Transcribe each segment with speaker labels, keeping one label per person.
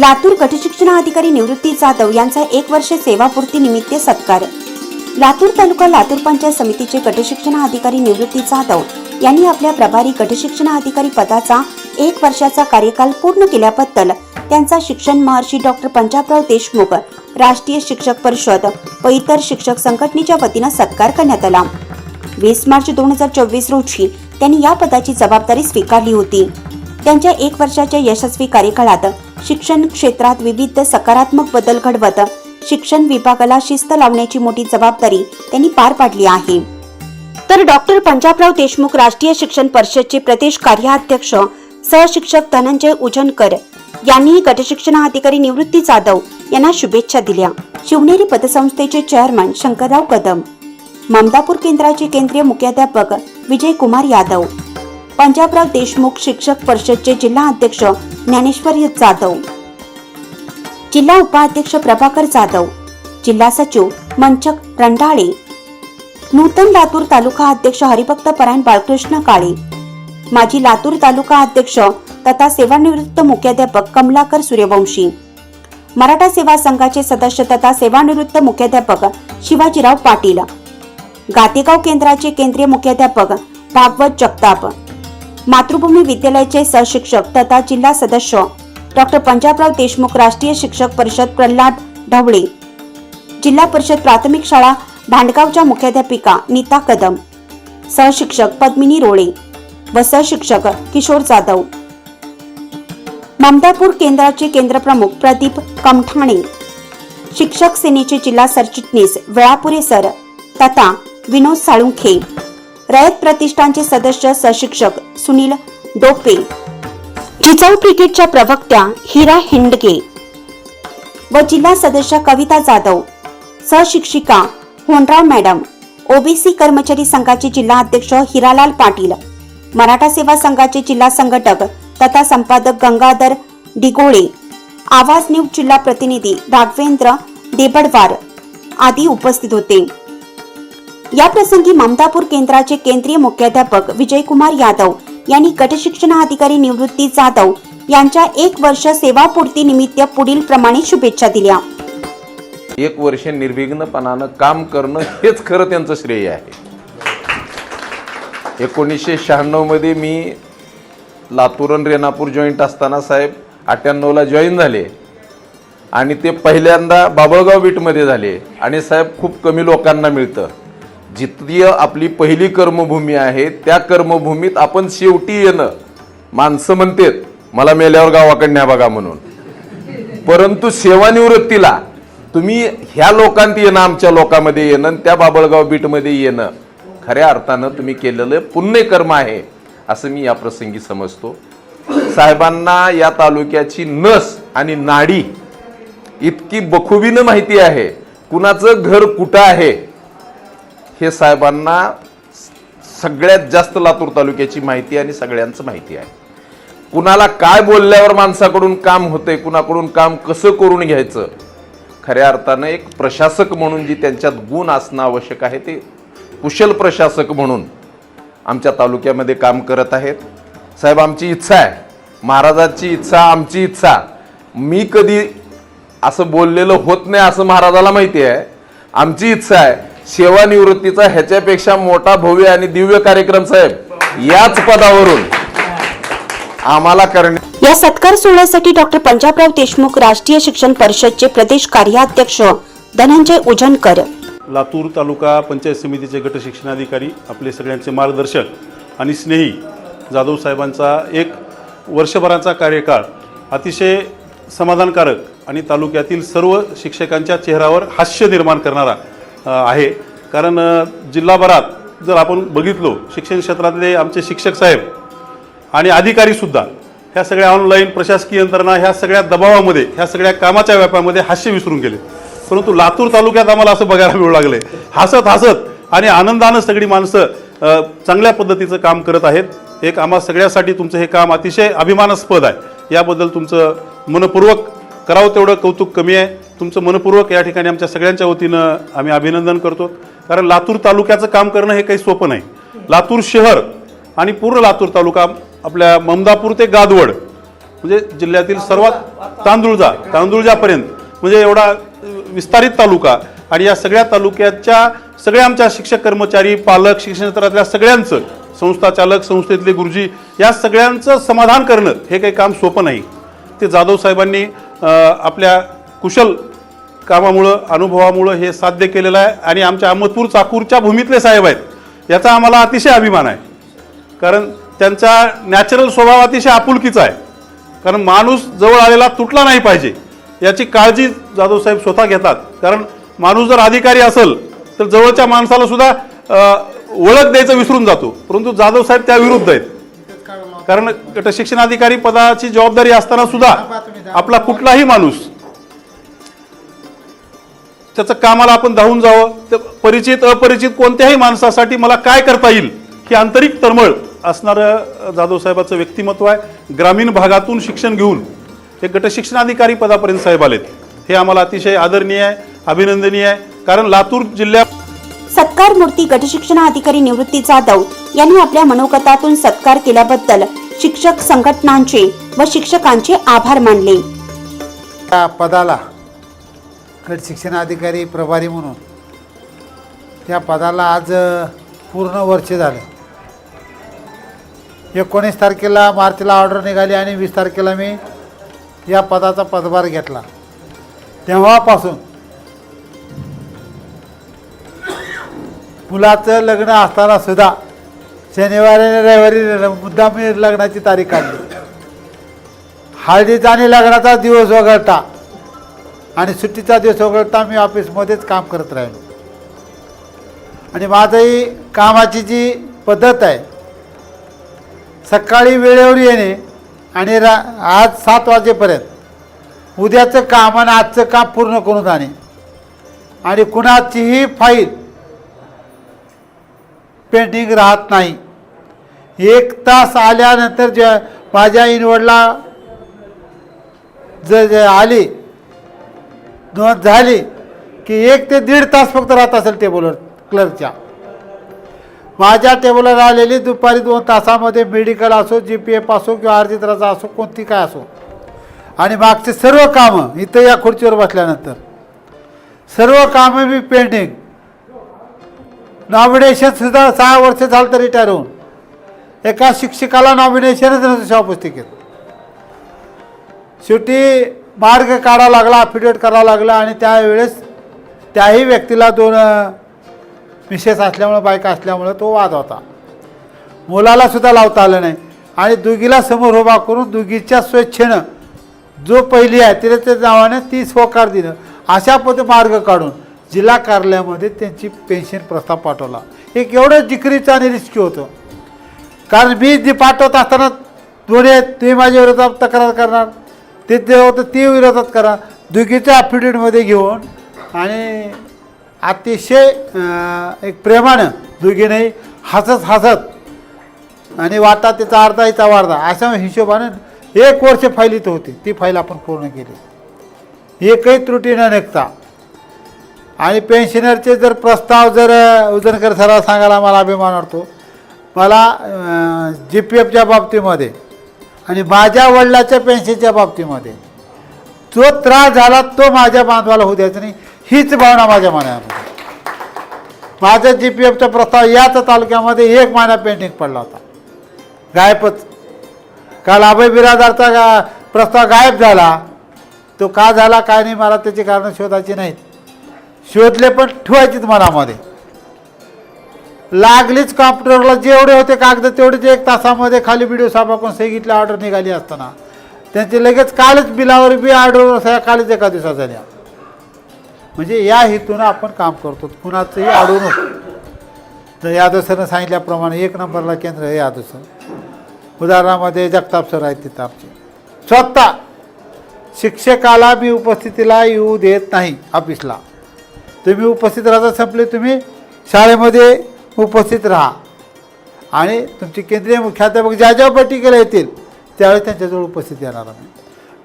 Speaker 1: लातूर गटशिक्षणाधिकारी निवृत्ती जाधव यांचा एक वर्ष सेवापूर्ती निमित्त सत्कार. लातूर तालुका लातूर पंचायत समितीचे गटशिक्षणाधिकारी निवृत्ती जाधव यांनी आपल्या प्रभारी गटशिक्षणाधिकारी पदाचा एक वर्षाचा कार्यकाल पूर्ण केल्याबद्दल त्यांचा शिक्षण महर्षी डॉक्टर पंजाबराव देशमुख राष्ट्रीय शिक्षक परिषद व इतर शिक्षक संघटनेच्या वतीनं सत्कार करण्यात आला. वीस मार्च दोन हजार चोवीस रोजी त्यांनी या पदाची जबाबदारी स्वीकारली होती. त्यांच्या एक वर्षाच्या यशस्वी कार्यकाळात शिक्षण क्षेत्रात विविध सकारात्मक बदल घडवत शिक्षण विभागाला शिस्त लावण्याची मोठी जबाबदारी त्यांनी पार पाडली आहे. तर डॉक्टर पंजाबराव देशमुख राष्ट्रीय शिक्षण परिषदचे प्रदेश कार्याध्यक्ष सहशिक्षक धनंजय उजनकर यांनीही गटशिक्षणाधिकारी निवृत्ती जाधव यांना शुभेच्छा दिल्या. शिवनेरी पतसंस्थेचे चेअरमन शंकरराव कदम ममदापूर केंद्राचे केंद्रीय मुख्याध्यापक विजय कुमार यादव पंजाबराव देशमुख शिक्षक परिषदचे जिल्हा अध्यक्ष ज्ञानेश्वर जाधव. जिल्हा उपाध्यक्ष प्रभाकर जाधव. जिल्हा सचिव मंचक रंडाळे. नूतन लातूर तालुका अध्यक्ष हरिभक्त परायण बाळकृष्ण काळे. माजी लातूर तालुका अध्यक्ष तथा सेवानिवृत्त मुख्याध्यापक कमलाकर सूर्यवंशी. मराठा सेवा संघाचे सदस्य तथा सेवानिवृत्त मुख्याध्यापक शिवाजीराव पाटील. गातेगाव केंद्राचे केंद्रीय मुख्याध्यापक भागवत जगताप. मातृभूमी विद्यालयाचे सहशिक्षक तथा जिल्हा सदस्य डॉक्टर पंजाबराव देशमुख राष्ट्रीय शिक्षक परिषद प्रल्हाद ढवळे जिल्हा परिषद प्राथमिक शाळा भांडगावच्या मुख्याध्यापिका नीता कदम सहशिक्षक पद्मिनी रोळे व सहशिक्षक किशोर जाधव. ममदापूर केंद्राचे केंद्रप्रमुख प्रदीप कमठाणे शिक्षक सेनेचे जिल्हा सरचिटणीस वेळापुरे सर तथा विनोद साळुंखे. रयत प्रतिष्ठानचे सदस्य सशिक्षक सुनील डोपे. जिजाऊ क्रिकेटच्या प्रवक्त्या हिरा हिंडगे व जिल्हा सदस्य कविता जाधव. सहशिक्षिका होनराव मॅडम. ओबीसी कर्मचारी संघाचे जिल्हा अध्यक्ष हिरालाल पाटील. मराठा सेवा संघाचे जिल्हा संघटक तथा संपादक गंगाधर डिगोळे. आवाज न्यूज जिल्हा प्रतिनिधी राघवेंद्र देबडवार आदी उपस्थित होते. या प्रसंगी ममतापूर केंद्राचे केंद्रीय मुख्याध्यापक विजयकुमार यादव यांनी गटशिक्षणाधिकारी निवृत्ती जाधव यांच्या एक वर्ष सेवापूर्ती निमित्त पुढील प्रमाणे शुभेच्छा दिल्या.
Speaker 2: एक वर्ष निर्विघ्नपणानं काम करणं हेच खरं त्यांचं श्रेय आहे. एकोणीसशे शहाण्णवमध्ये मी लातूर आणि रेणापूर जॉईंट असताना साहेब अठ्ठ्याण्णवला जॉईन झाले. आणि ते पहिल्यांदा बाबळगाव बीटमध्ये झाले. आणि साहेब खूप कमी लोकांना मिळतं. जितकी आपली पहिली कर्मभूमी आहे त्या कर्मभूमीत आपण शेवटी येणं. माणसं म्हणतात मला मेल्यावर गावाकडन्या बघा म्हणून. परंतु सेवानिवृत्तीला तुम्ही ह्या लोकांत येणं आमच्या लोकांमध्ये येणं आणि त्या बाबळगाव बीटमध्ये येणं खऱ्या अर्थानं तुम्ही केलेलं पुण्यकर्म आहे असं मी या प्रसंगी समजतो. साहेबांना या तालुक्याची नस आणि नाडी इतकी बखुबीनं माहिती आहे. कुणाचं घर कुठं आहे हे साहेबांना सगळ्यात जास्त लातूर तालुक्याची माहिती आणि सगळ्यांचं माहिती आहे. कुणाला काय बोलल्यावर माणसाकडून काम होते कुणाकडून काम कसं करून घ्यायचं? खऱ्या अर्थानं एक प्रशासक म्हणून जी त्यांच्यात गुण असणं आवश्यक आहे ते कुशल प्रशासक म्हणून आमच्या तालुक्यामध्ये काम करत आहेत. साहेब आमची इच्छा आहे. महाराजांची इच्छा आमची इच्छा. मी कधी असं बोललेलं होत नाही असं महाराजाला माहिती आहे. आमची इच्छा आहे. सेवानिवृत्तीचा ह्याच्यापेक्षा मोठा भव्य आणि दिव्य कार्यक्रम साहेब याच पदावरून आम्हाला करणे
Speaker 1: या सत्कार सोहळ्यासाठी डॉक्टर पंजाबराव देशमुख राष्ट्रीय शिक्षण परिषदचे प्रदेश कार्याध्यक्ष धनंजय उजनकर.
Speaker 3: लातूर तालुका पंचायत समितीचे गट शिक्षणाधिकारी आपले सगळ्यांचे मार्गदर्शक आणि स्नेही जाधव साहेबांचा एक वर्षभराचा कार्यकाळ अतिशय समाधानकारक आणि तालुक्यातील सर्व शिक्षकांच्या चेहऱ्यावर हास्य निर्माण करणारा आहे. कारण जिल्हाभरात जर आपण बघितलो शिक्षण क्षेत्रातले आमचे शिक्षक साहेब आणि अधिकारीसुद्धा ह्या सगळ्या ऑनलाईन प्रशासकीय यंत्रणा ह्या सगळ्या दबावामध्ये ह्या सगळ्या कामाच्या व्यापामध्ये हास्य विसरून गेले. परंतु लातूर तालुक्यात आम्हाला असं बघायला मिळू लागले. हसत हसत आणि आनंदानं सगळी माणसं चांगल्या पद्धतीचं काम करत आहेत. एक आम्हा सगळ्यासाठी तुमचं हे काम अतिशय अभिमानास्पद आहे. याबद्दल तुमचं मनपूर्वक करावं तेवढं कौतुक कमी आहे. तुमचं मनपूर्वक या ठिकाणी आमच्या सगळ्यांच्या वतीनं आम्ही अभिनंदन करतो. कारण लातूर तालुक्याचं काम करणं हे काही सोपं नाही. लातूर शहर आणि पूर्ण लातूर तालुका आपल्या ममदापूर ते गादवड म्हणजे जिल्ह्यातील सर्वात तांदूळजा तांदूळजापर्यंत म्हणजे एवढा विस्तारित तालुका आणि या सगळ्या तालुक्याच्या सगळ्या आमच्या शिक्षक कर्मचारी पालक शिक्षण क्षेत्रातल्या सगळ्यांचं संस्था चालक संस्थेतले गुरुजी या सगळ्यांचं समाधान करणं हे काही काम सोपं नाही. ते जाधव साहेबांनी आपल्या कुशल कामामुळं अनुभवामुळं हे साध्य केलेलं आहे आणि आमच्या अहमदपूर चाकूरच्या भूमीतले साहेब आहेत. याचा आम्हाला अतिशय अभिमान आहे. कारण त्यांचा नॅचरल स्वभाव अतिशय आपुलकीचा आहे. कारण माणूस जवळ आलेला तुटला नाही पाहिजे. याची काळजी जाधव साहेब स्वतः घेतात. कारण माणूस जर अधिकारी असेल तर जवळच्या माणसाला सुद्धा ओळख द्यायचं विसरून जातो. परंतु जाधव साहेब त्या विरुद्ध आहेत. कारण गट शिक्षणाधिकारी पदाची जबाबदारी असताना सुद्धा आपला कुठलाही माणूस त्याचं कामाला आपण धावून जावं. तर परिचित अपरिचित कोणत्याही माणसासाठी मला काय करता येईल ही आंतरिक तळमळ असणारं अ, जाधव साहेबाचं व्यक्तिमत्व आहे. ग्रामीण भागातून शिक्षण घेऊन हे गटशिक्षणाधिकारी पदापर्यंत साहेब आलेत. हे आम्हाला अतिशय आदरणीय आहे अभिनंदनीय आहे. कारण लातूर जिल्ह्यात
Speaker 1: सत्कार मूर्ती गटशिक्षणाधिकारी निवृत्ती जाधव यांनी आपल्या मनोगतातून सत्कार केल्याबद्दल शिक्षक संघटनांचे व शिक्षकांचे आभार मानले.
Speaker 4: त्या पदाला गट शिक्षणाधिकारी प्रभारी म्हणून त्या पदाला आज पूर्ण वर्ष झालं. एकोणीस तारखेला मार्चला ऑर्डर निघाली आणि वीस तारखेला मी या पदाचा पदभार घेतला. तेव्हापासून मुलाचं लग्न असताना सुद्धा शनिवारी आणि रविवारी मुद्दाम मी लग्नाची तारीख काढली. हळदीचा आणि लग्नाचा दिवस वगळता आणि सुट्टीचा दिवस वगळता मी ऑफिसमध्येच काम करत राहिलो. आणि माझंही कामाची जी पद्धत आहे सकाळी वेळेवर येणे आणि रा आज सात वाजेपर्यंत उद्याचं काम आणि आजचं काम पूर्ण करून जाणे. आणि कुणाचीही फाईल पेंडिंग राहत नाही. एक तास आल्यानंतर ज्या माझ्या इनवडला जर जे आली नोंद झाली की एक ते दीड तास फक्त राहत असेल टेबलवर क्लर्कच्या माझ्या टेबलवर आलेली दुपारी दोन तासामध्ये मेडिकल असो जी पी एफ असो किंवा अर्जित्राचा असो कोणती काय असो. आणि मागचे सर्व कामं इथं या खुर्चीवर बसल्यानंतर. सर्व कामं मी पेंडिंग नॉमिनेशनसुद्धा सहा वर्ष झालं तर रिटायर होऊन. एका शिक्षकाला नॉमिनेशनच नव्हतं शिवापुस्तिकेत शेवटी मार्ग काढावा लागला अफिडेट करावा लागला आणि त्यावेळेस त्याही व्यक्तीला दोन मिसेस असल्यामुळं बायका असल्यामुळं तो वाद होता. मुलाला सुद्धा लावता आलं नाही. आणि दुगीला समोर उभा करून दुगीच्या स्वेच्छेनं जो पहिली आहे तिला त्या नावाने ती स्वकार दिलं. अशा पद्धती मार्ग काढून जिल्हा कार्यालयामध्ये त्यांची पेन्शन प्रस्ताव पाठवला. एक एवढं जिकरीचं आणि रिस्की होतं. कारण मी जी पाठवत असताना दोन्ही आहेत तुम्ही माझ्या विरोधात तक्रार करणार. ते ते होतं ते विरोधात करा. दुगीच्या अफिडेटमध्ये घेऊन आणि अतिशय एक प्रेमानं दोघींनाही हसत हसत आणि वाटा त्याचा अर्धा याचा वार्धा अशा हिशोबानं एक वर्ष फाईल इथं होती. ती फाईल आपण पूर्ण केली. एकही त्रुटी न निघता. आणि पेन्शनरचे जर प्रस्ताव जर उदनकर उजनकर सांगायला मला अभिमान वाटतो. मला जी पी एफच्या बाबतीमध्ये आणि माझ्या वडिलाच्या पेन्शनच्या बाबतीमध्ये. जो त्रास झाला तो माझ्या बांधवाला होऊ द्यायचा नाही. हीच भावना माझ्या मनामध्ये. माझा जी पी एफचा प्रस्ताव याच तालुक्यामध्ये एक महिना पेंडिंग पडला होता. गायबच. काल अभय बिरादारचा गा प्रस्ताव गायब झाला. तो का झाला काय नाही मला त्याची कारणं शोधायची नाहीत. शोधले पण ठेवायचीच मनामध्ये. लागलीच कॉम्प्युटरला जेवढे होते कागद तेवढेच एक तासामध्ये खाली व्हिडिओ साहेबाकडून सांगितलं ऑर्डर निघाली असताना. त्यांचे लगेच कालच बिलावर बी ऑर्डर सह्या कालच एका दिवसात झाल्या. म्हणजे या हेतूनं आपण काम करतो. कुणाचंही आढळून नको तर यादव सरनं सांगितल्याप्रमाणे एक नंबरला केंद्र हे यादव सर. उदाहरणामध्ये जगताप सर आहेत तिथं आमचे. स्वतः शिक्षकाला मी उपस्थितीला येऊ देत नाही ऑफिसला तुम्ही उपस्थित राहता संपले तुम्ही. शाळेमध्ये उपस्थित राहा. आणि तुमची केंद्रीय मुख्याध्यापक ज्या ज्या बैठकीला येतील त्यावेळी त्यांच्याजवळ उपस्थित येणार आम्ही.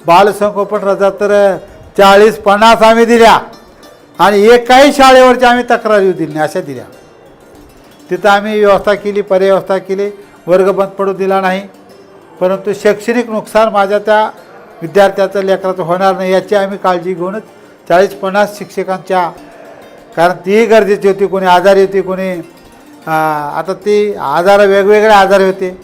Speaker 4: बालसंगोपन रजा तर चाळीस पन्नास आम्ही दिल्या. आणि एकाही शाळेवरच्या आम्ही तक्रारी दिली नाही अशा दिल्या. तिथं आम्ही व्यवस्था केली पर्याय व्यवस्था केली वर्ग बंद पडू दिला नाही. परंतु शैक्षणिक नुकसान माझ्या त्या विद्यार्थ्याचं लेकराचं होणार नाही याची आम्ही काळजी घेऊनच चाळीस पन्नास शिक्षकांच्या कारण तीही गरजेची होती कोणी आजारी होती कोणी आता ती आजार वेगवेगळे आजार होते.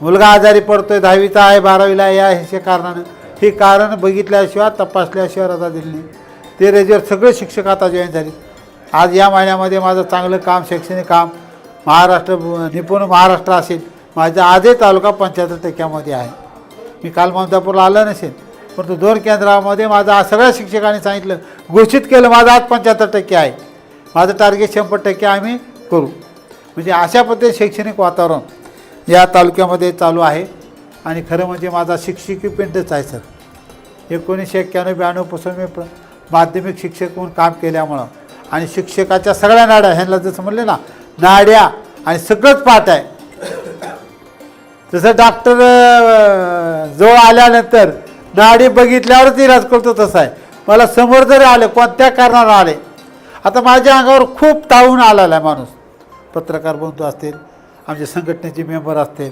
Speaker 4: मुलगा आजारी पडतो आहे दहावीचा आहे बारावीला आहे या ह्याच्या कारणानं. ही कारण बघितल्याशिवाय तपासल्याशिवाय रजा दिली नाही. ते रेजवर सगळे शिक्षक आता जॉईन झाले. आज या महिन्यामध्ये माझं चांगलं काम शैक्षणिक काम महाराष्ट्र निपुण महाराष्ट्र असेल. माझा आजही तालुका पंच्याहत्तर टक्क्यामध्ये आहे. मी काल ममदापूरला आलं नसेल परंतु दोन केंद्रामध्ये माझं आज सगळ्या शिक्षकांनी सांगितलं घोषित केलं माझं आज पंच्याहत्तर टक्के आहे. माझं टार्गेट शंभर टक्के आम्ही करू. म्हणजे अशा पद्धतीने शैक्षणिक वातावरण या तालुक्यामध्ये चालू आहे. आणि खरं म्हणजे माझा शिक्षकी पेंटच आहे सर. एकोणीसशे एक्क्याण्णव ब्याण्णवपासून मी प्र माध्यमिक शिक्षक म्हणून काम केल्यामुळं आणि शिक्षकाच्या सगळ्या नाड्या ह्यांना जसं म्हणले ना नाड्या आणि सगळंच पाठ आहे. जसं डॉक्टर जवळ आल्यानंतर नाडी बघितल्यावरच इलाज करतो तसा आहे. मला समोर जरी आले कोणत्या कारणानं आले आता माझ्या अंगावर खूप ताऊन आलेला आहे माणूस. पत्रकार बंधू असतील आमचे संघटनेचे मेंबर असतील.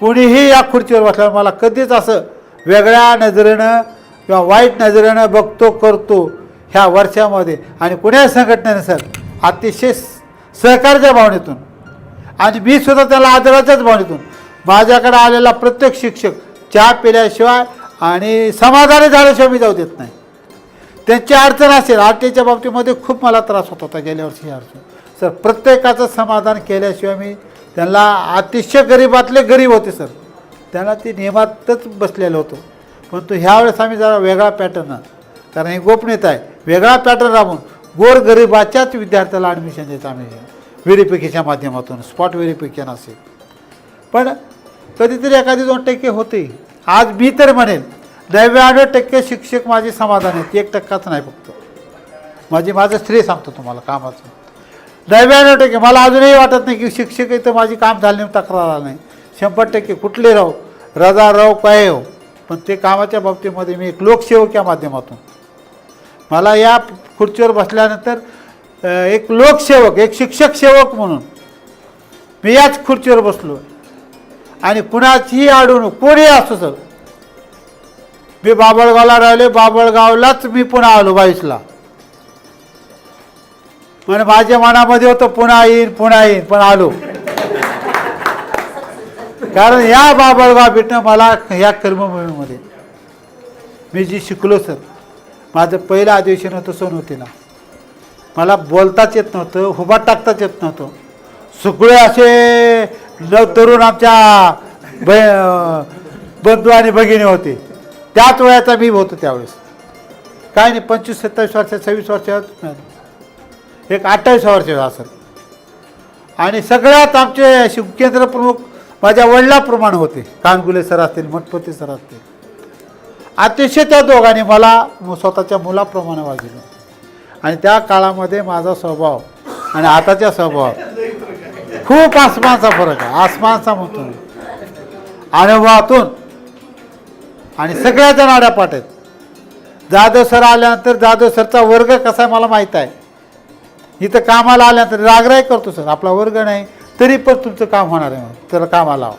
Speaker 4: कोणीही या खुर्चीवर बसल्यावर मला कधीच असं वेगळ्या नजरेनं किंवा वाईट नजरेनं बघतो करतो ह्या वर्षामध्ये. आणि कुण्या संघटनेने सर अतिशय सहकार्याच्या भावनेतून आणि मी सुद्धा त्याला आदराच्याच भावनेतून माझ्याकडे आलेला प्रत्येक शिक्षक चहा पिल्याशिवाय आणि समाधानी झाल्याशिवाय मी जाऊ देत नाही. त्यांची अडचण असेल आरटीच्या बाबतीमध्ये खूप मला त्रास होत होता गेल्या वर्षी अडचण सर प्रत्येकाचं समाधान केल्याशिवाय मी त्यांना अतिशय गरीबातले गरीब होते सर. त्यांना ती नियमातच बसलेलं होतो. परंतु ह्यावेळेस आम्ही जरा वेगळा पॅटर्न कारण ही गोपनीयता आहे. वेगळा पॅटर्न राबून गोरगरिबाच्याच विद्यार्थ्याला ॲडमिशन देत आम्ही व्हेरिफिकेशनच्या माध्यमातून स्पॉट व्हेरिफिकेशन असेल. पण कधीतरी एखादी दोन टक्के होते. आज मी तर म्हणेन नव्याण्णव टक्के शिक्षक माझे समाधान आहेत. एक टक्काच नाही फक्त. माझी माझं श्रेय सांगतो तुम्हाला कामाचं. नव्याण्णव टक्के मला अजूनही वाटत नाही की शिक्षक इथं माझी काम झाली तक्रार आला नाही. शंभर टक्के कुठले राहो रजा राहो काय हो? पण ते कामाच्या बाबतीमध्ये मी एक लोकसेवक या माध्यमातून. मला या खुर्चीवर बसल्यानंतर एक लोकसेवक एक शिक्षक सेवक म्हणून मी याच खुर्चीवर बसलो. आणि कुणाचीही अडवणूक कोणी असो सर मी बाबळगावला राहिले बाबळगावलाच मी पुन्हा आलो बावीसला. म्हणजे माझ्या मनामध्ये होतं पुन्हा येईन पुन्हा येईन पण आलो. कारण या बाबळगाव भेटणं मला या कर्मभूमीमध्ये मी जी शिकलो सर माझं पहिलं अधिवेशन होतं सोनवतीला. मला बोलताच येत नव्हतं हुबा टाकताच येत नव्हतं. सगळे असे नव तरुण आमच्या ब बंधू आणि भगिनी होते. त्याच वयाचा मी होतो त्यावेळेस. काय नाही पंचवीस सत्तावीस वर्ष सव्वीस वर्षात एक अठ्ठावीस वर्ष असेल आणि सगळ्यात आमचे शिवकेंद्र प्रमुख माझ्या वडिलाप्रमाणे होते. कानगुले सर असतील मठपती सर असतील. अतिशय त्या दोघांनी मला स्वतःच्या मुलाप्रमाणे वागलं. आणि त्या काळामध्ये माझा स्वभाव आणि आताच्या स्वभाव खूप आसमानचा फरक आहे. आसमानचा म्हणतो अनुभवातून आणि सगळ्याच्या नाड्या पाठ आहेत. जाधव सर आल्यानंतर जाधव सरचा वर्ग कसा आहे मला माहीत आहे. इथं कामाला आल्यानंतर रागराग करतो सर. आपला वर्ग नाही तरी पण तुमचं काम होणार आहे त्याला कामाला लावा.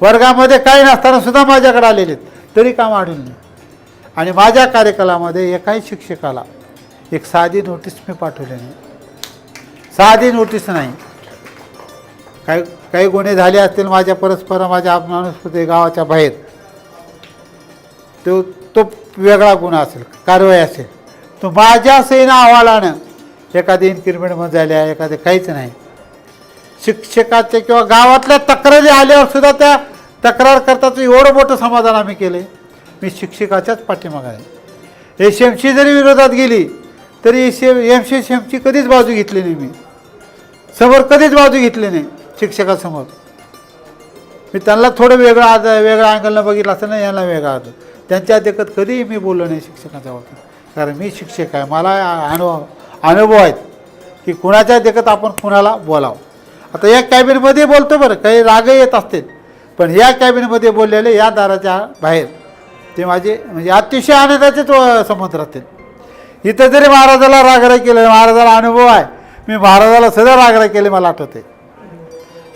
Speaker 4: वर्गामध्ये काही नसताना सुद्धा माझ्याकडे आलेले आहेत. तरी काम आढळून नाही आणि माझ्या कार्यकालामध्ये एकाही शिक्षकाला एक साधी नोटीस मी पाठवली नाही. साधी नोटीस नाही. काही काही गुन्हे झाले असतील माझ्या परस्पर माझ्या माणूस गावाच्या बाहेर तो तो वेगळा गुन्हा असेल कारवाई असेल. तो माझ्या सहीनं अहवालानं एखादी इन्क्रिमेंटमध्ये झाल्या एखादे काहीच नाही. शिक्षकाचे किंवा गावातल्या तक्रारी आल्यावर सुद्धा त्या तक्रार करताचं एवढं मोठं समाधान आम्ही केले. मी शिक्षकाच्याच पाठीमागं आहे. एस एमशी जरी विरोधात गेली तरी S M M C S एमची कधीच बाजू घेतली नाही मी. समोर कधीच बाजू घेतली नाही शिक्षकासमोर. मी त्यांना थोडं वेगळं आज वेगळ्या अँगलनं बघितलं असतं ना यांना वेगळा आज त्यांच्या देखत कधीही मी बोललो नाही शिक्षकाच्या बाबतीत. कारण मी शिक्षक आहे मला अनुभव अनुभव आहेत की कुणाच्या देखत आपण कुणाला बोलावं. आता या कॅबिनमध्ये बोलतो बरं काही राग येत असतील पण या कॅबिनमध्ये बोललेले या दाराच्या बाहेर ते माझे म्हणजे अतिशय आनंदाचेच व- संबंध राहतील. इथं जरी महाराजाला रागराग केलं महाराजाला अनुभव आहे मी महाराजाला सुद्धा रागराग केले मला आठवते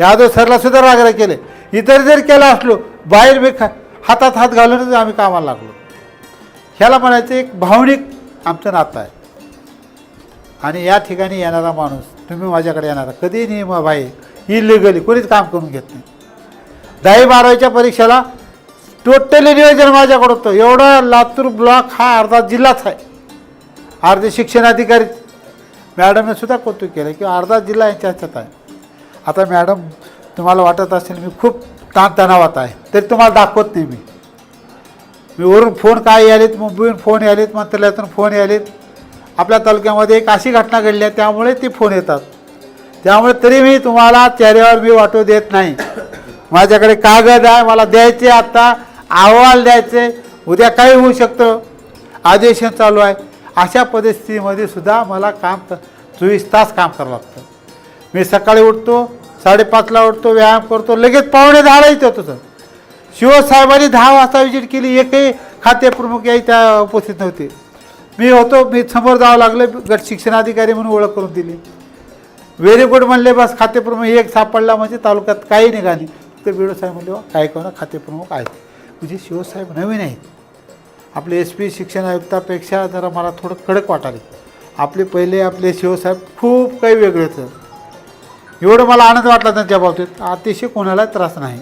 Speaker 4: यादव सरला सुद्धा रागराग केले. इतर जर केलं असलो बाहेर मी खा हातात हात घालूनच आम्ही कामाला लागलो. ह्याला म्हणायचं एक भावनिक आमचं नातं आहे. आणि या ठिकाणी येणारा माणूस तुम्ही माझ्याकडे येणारा. कधी नियम भाई इलिगली कोणीच काम करून घेत नाही. दहावी बारावीच्या परीक्षेला टोटली नियोजन माझ्याकडं होतं. एवढं लातूर ब्लॉक हा अर्धा जिल्हाच आहे. अर्धे शिक्षण अधिकारी मॅडमने सुद्धा कौतुक केलं की अर्धा जिल्हा यांच्या ह्याच्यात आहे. आता मॅडम तुम्हाला वाटत असेल मी खूप ताणतणावात आहे तरी तुम्हाला दाखवत नाही मी. मी वरून फोन काय यालेत मुंबईहून फोन यालेत मंत्रालयातून फोन यालेत आपल्या तालुक्यामध्ये एक अशी घटना घडली आहे त्यामुळे ती फोन येतात. त्यामुळे तरी मी तुम्हाला चेहऱ्यावर मी वाटू देत नाही. माझ्याकडे कागद आहे मला द्यायचे आत्ता अहवाल द्यायचे उद्या काही होऊ शकतं. अधिवेशन चालू आहे. अशा परिस्थितीमध्ये सुद्धा मला काम चोवीस तास काम करावं लागतं. मी सकाळी उठतो साडेपाचला उठतो व्यायाम करतो लगेच पावणे दहाला येतो होतो सर. शिवसाहेबांनी दहा वाजता विजिट केली एकही खाते प्रमुख याही त्या उपस्थित नव्हते. मी होतो मी समोर जावं लागलं गट शिक्षणाधिकारी म्हणून ओळख करून दिली. व्हेरी गुड म्हणले बस खातेप्रमुख एक सापडला म्हणजे तालुक्यात काही निघाली तर बिडो साहेब म्हणले काय कोणा खातेप्रमुख आहेत. म्हणजे शिवसाहेब नवीन आहेत. आपले एस पी शिक्षण आयुक्तापेक्षा जरा मला थोडं कडक वाटाले. आपले पहिले आपले शिवसाहेब खूप काही वेगळे होतं. एवढं मला आनंद वाटला त्यांच्या बाबतीत. अतिशय कोणाला त्रास नाही.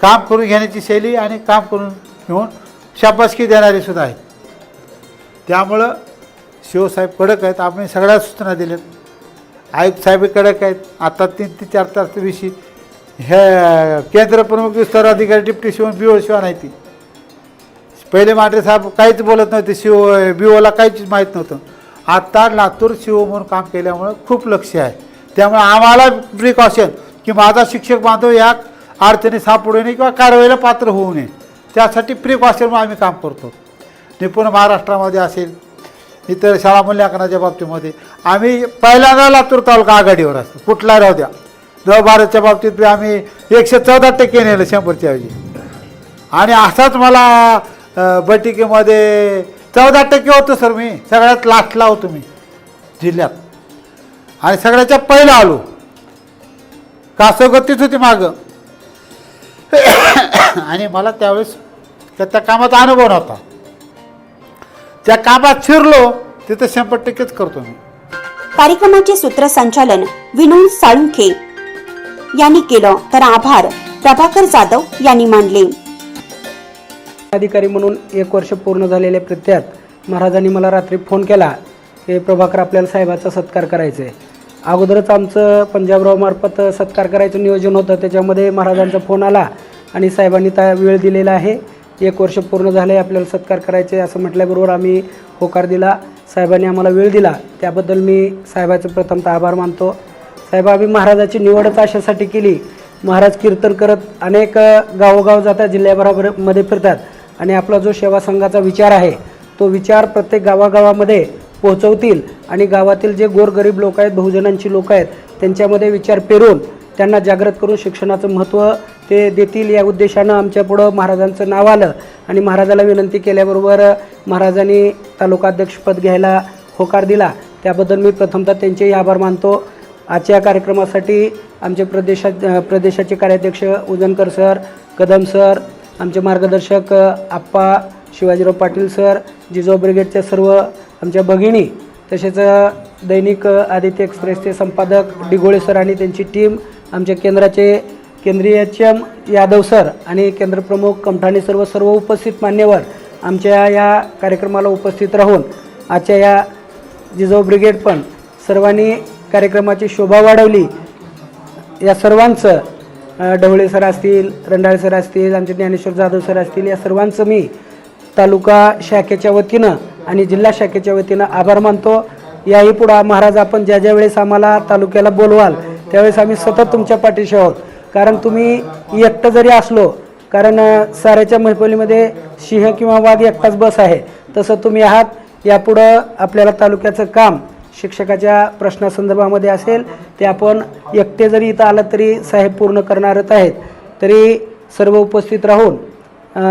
Speaker 4: काम करून घेण्याची शैली आणि काम करून घेऊन शाबासकी देणारे सुद्धा त्यामुळं शिवसाहेब कडक आहेत. आम्ही सगळ्या सूचना दिल्यात. आयुक्त साहेब कडक आहेत. आता तीन ते चार तास विषयी हे केंद्र प्रमुख विस्तार अधिकारी डिप्टी शिवण बिओ शिवान नाही ती. पहिले मात्र साहेब काहीच बोलत नव्हते. शिव बिओला काहीच माहीत नव्हतं. आता लातूर शिव म्हणून काम केल्यामुळं खूप लक्ष आहे. त्यामुळे आम्हाला प्रिकॉशन की माझा शिक्षक बांधव या अडचणी सापडू नये किंवा कारवाईला पात्र होऊ नये. त्यासाठी प्रिकॉशन म्हणून आम्ही काम करतो. निपुण महाराष्ट्रामध्ये असेल. इतर शाळा मूल्यांकनाच्या बाबतीमध्ये. आम्ही पहिल्यांदा लातूर तालुका आघाडीवर असतो. कुठला राहू द्या. जवळ भारतच्या बाबतीत आम्ही एकशे चौदा टक्के नेलं शंभरच्या ऐवजी. आणि असाच मला बैठकीमध्ये चौदा टक्के होतो सर मी. सगळ्यात लास्टला होतो मी जिल्ह्यात. आणि सगळ्याच्या पहिला आलो. कासोगतीच होती मागं. आणि मला त्यावेळेस त्या त्या कामाचा अनुभव नव्हता. त्या कामात शिरलो तिथं शंभर टक्केच करतो मी.
Speaker 1: कार्यक्रमाचे सूत्रसंचालन विनोद साळुंखे यांनी केलं तर आभार. प्रभाकर जाधव यांनी मानले.
Speaker 5: अधिकारी म्हणून एक वर्ष पूर्ण झालेल्या प्रत्यात महाराजांनी मला रात्री फोन केला की प्रभाकर आपल्याला साहेबाचा सत्कार करायचा आहे अगोदरच आमचं पंजाबराव मार्फत सत्कार करायचं नियोजन होतं त्याच्यामध्ये महाराजांचा फोन आला आणि साहेबांनी त्या वेळ दिलेला आहे. एक वर्ष पूर्ण झालं आहे आपल्याला सत्कार करायचे असं म्हटल्याबरोबर आम्ही होकार दिला. साहेबांनी आम्हाला वेळ दिला. त्याबद्दल मी साहेबाचं प्रथमतः आभार मानतो. साहेब आम्ही महाराजाची निवडच अशासाठी केली. महाराज कीर्तन करत अनेक गावोगाव जातात जिल्ह्याबरोबरमध्ये फिरतात. आणि आपला जो सेवा संघाचा विचार आहे तो विचार प्रत्येक गावागावामध्ये पोहोचवतील. आणि गावातील जे गोरगरीब लोक आहेत बहुजनांची लोक आहेत त्यांच्यामध्ये विचार पेरून त्यांना जागृत करून शिक्षणाचं महत्त्व ते देतील या उद्देशानं आमच्या पुढं महाराजांचं नाव आलं. आणि महाराजाला विनंती केल्याबरोबर महाराजांनी तालुकाध्यक्षपद घ्यायला होकार दिला. त्याबद्दल मी प्रथमतः त्यांचेही आभार मानतो. आजच्या कार्यक्रमासाठी आमचे प्रदेशा प्रदेशाचे कार्याध्यक्ष उजनकर सर कदम सर आमचे मार्गदर्शक आप्पा शिवाजीराव पाटील सर जिजाऊ ब्रिगेडच्या सर्व आमच्या भगिनी तसेच दैनिक आदित्य एक्सप्रेसचे संपादक डिगोळे सर आणि त्यांची टीम आमच्या केंद्राचे केंद्रीय एच एम यादव सर आणि केंद्रप्रमुख कमठाणे सर्व सर्व उपस्थित मान्यवर आमच्या या कार्यक्रमाला उपस्थित राहून आजच्या या जिजाऊ ब्रिगेड पण सर्वांनी कार्यक्रमाची शोभा वाढवली. या सर्वांचं ढवळे सर असतील रंडाळे सर असतील आमचे ज्ञानेश्वर जाधव सर असतील या सर्वांचं मी तालुका शाखेच्या वतीनं आणि जिल्हा शाखेच्या वतीनं आभार मानतो. याही पुढं महाराज आपण ज्या ज्या वेळेस आम्हाला तालुक्याला बोलवाल त्यावेळेस आम्ही सतत तुमच्या पाठीशी आहोत. कारण तुम्ही एकटं जरी असलो कारण साऱ्याच्या मैफलीमध्ये सिंह किंवा वाघ एकटाच बस आहे तसं तुम्ही आहात. यापुढं आपल्याला तालुक्याचं काम शिक्षकाच्या प्रश्नासंदर्भामध्ये असेल ते आपण एकटे जरी इथं आलं तरी साहेब पूर्ण करणारच आहेत. तरी सर्व उपस्थित राहून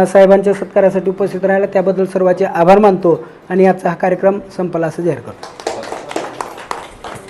Speaker 5: साहेबांच्या सत्कारासाठी उपस्थित राहिला त्याबद्दल सर्वांचे आभार मानतो आणि याचा हा कार्यक्रम संपला असं जाहीर करतो.